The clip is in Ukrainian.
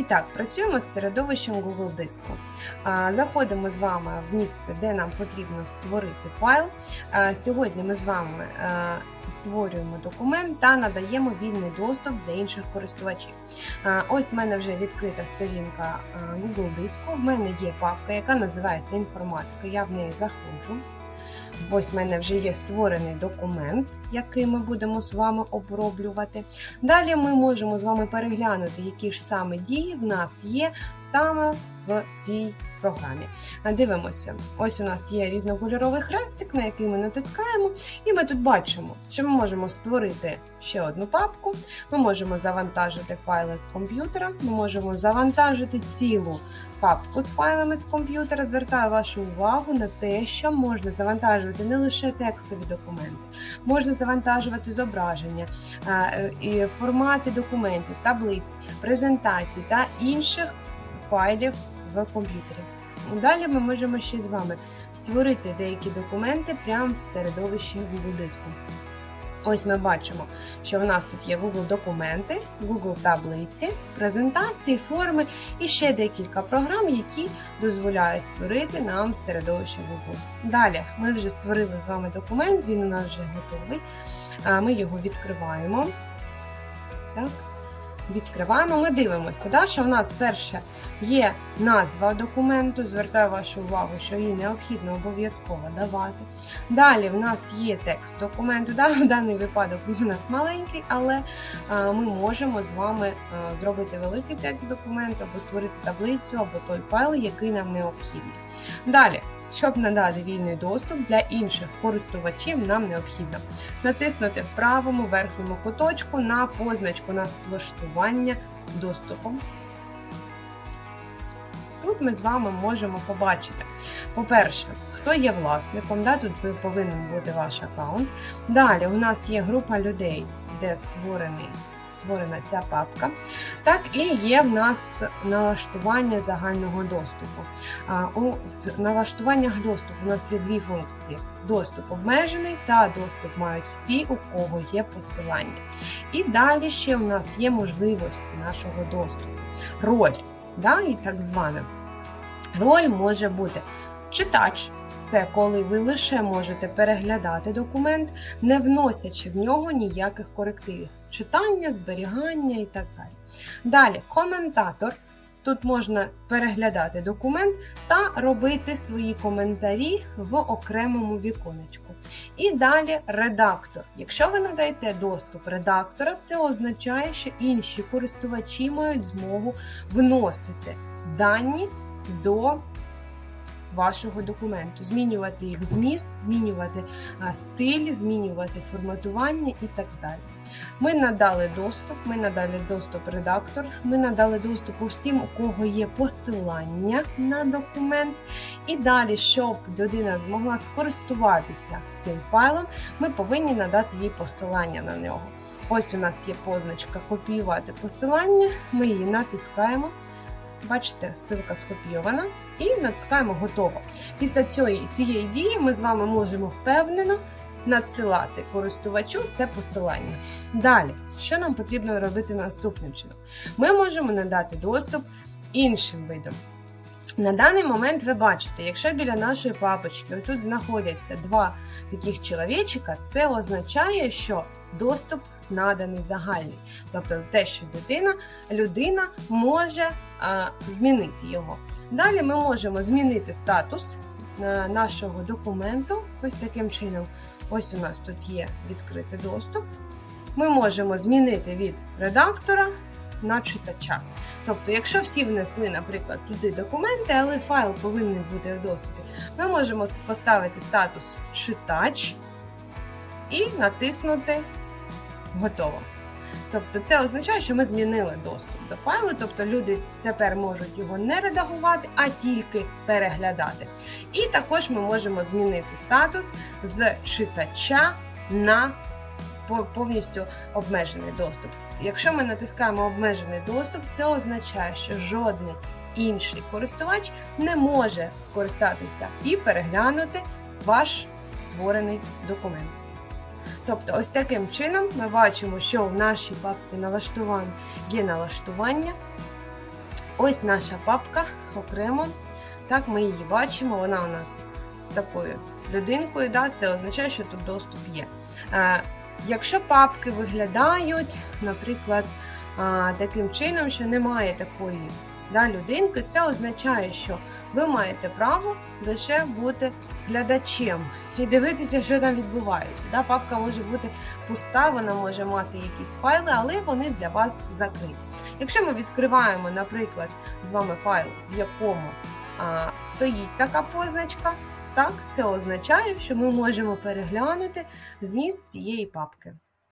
І так, працюємо з середовищем Google Диску. Заходимо з вами в місце, де нам потрібно створити файл. Сьогодні ми з вами створюємо документ та надаємо вільний доступ для інших користувачів. Ось в мене вже відкрита сторінка Google Диску. В мене є папка, яка називається інформатика. Я в неї заходжу. Ось в мене вже є створений документ, який ми будемо з вами оброблювати. Далі ми можемо з вами переглянути, які ж саме дії в нас є саме в цій програмі. Дивимося, ось у нас є різнокольоровий хрестик, на який ми натискаємо, і ми тут бачимо, що ми можемо створити ще одну папку, ми можемо завантажити файли з комп'ютера, ми можемо завантажити цілу папку з файлами з комп'ютера. Звертаю вашу увагу на те, що можна завантажувати не лише текстові документи, можна завантажувати зображення, е, формати документів, таблиць, презентацій та інших файлів в комп'ютері. Далі ми можемо ще з вами створити деякі документи прямо в середовищі Google диску. Ось ми бачимо, що в нас тут є Google документи, Google таблиці, презентації, форми і ще декілька програм, які дозволяють створити нам середовище Google. Далі ми вже створили з вами документ, він у нас вже готовий. Ми його відкриваємо. Так. Відкриваємо, ми дивимося, да, що в нас перше є назва документу. Звертаю вашу увагу, що її необхідно обов'язково давати. Далі в нас є текст документу. Да, В даний випадок він у нас маленький, але ми можемо з вами а, зробити великий текст документу або створити таблицю, або той файл, який нам необхідний. Далі. Щоб надати вільний доступ для інших користувачів, нам необхідно натиснути в правому верхньому куточку на позначку на влаштування доступу. Тут ми з вами можемо побачити, по-перше, хто є власником, да, тут повинен бути ваш аккаунт. Далі у нас є група людей, де створений, створена ця папка. Так, і є в нас налаштування загального доступу. У налаштуваннях доступу у нас є дві функції: доступ обмежений та доступ мають всі, у кого є посилання. І далі ще у нас є можливості нашого доступу. Роль, да, і так звана. Роль може бути читач. Це коли ви лише можете переглядати документ, не вносячи в нього ніяких корективів, читання, зберігання і так далі. Далі коментатор. Тут можна переглядати документ та робити свої коментарі в окремому віконечку. І далі редактор. Якщо ви надаєте доступ редактора, це означає, що інші користувачі мають змогу вносити дані до вашого документу, змінювати їх зміст, змінювати стиль, змінювати форматування і так далі. Ми надали доступ, ми надали доступ редактор, ми надали доступ усім, у кого є посилання на документ. І далі, щоб людина змогла скористуватися цим файлом, ми повинні надати їй посилання на нього. Ось у нас є позначка копіювати посилання, ми її натискаємо. Бачите, ссылка скопійована і натискаємо готово. Після цієї, цієї дії ми з вами можемо впевнено надсилати користувачу це посилання. Далі, що нам потрібно робити наступним чином? Ми можемо надати доступ іншим видам. На даний момент ви бачите, якщо біля нашої папочки тут знаходяться два таких чоловічика, це означає, що доступ наданий загальний. Тобто те, що людина, людина може а, змінити його. Далі ми можемо змінити статус нашого документу ось таким чином. Ось у нас тут є відкритий доступ. Ми можемо змінити від редактора на читача. Тобто, якщо всі внесли, наприклад, туди документи, але файл повинен бути в доступі, ми можемо поставити статус читач і натиснути Готово. Тобто це означає, що ми змінили доступ до файлу, тобто люди тепер можуть його не редагувати, а тільки переглядати. І також ми можемо змінити статус з читача на повністю обмежений доступ. Якщо ми натискаємо обмежений доступ, це означає, що жодний інший користувач не може скористатися і переглянути ваш створений документ. Тобто, ось таким чином ми бачимо, що в нашій папці налаштувань є налаштування. Ось наша папка окремо. Так, ми її бачимо. Вона у нас з такою людинкою. Да? Це означає, що тут доступ є. Е, якщо папки виглядають, наприклад, таким чином, що немає такої да, людинки, це означає, що ви маєте право лише бути глядачем і дивитися, що там відбувається. Да, папка може бути пуста, вона може мати якісь файли, але вони для вас закриті. Якщо ми відкриваємо, наприклад, з вами файл, в якому а, стоїть така позначка, так, це означає, що ми можемо переглянути зміст цієї папки.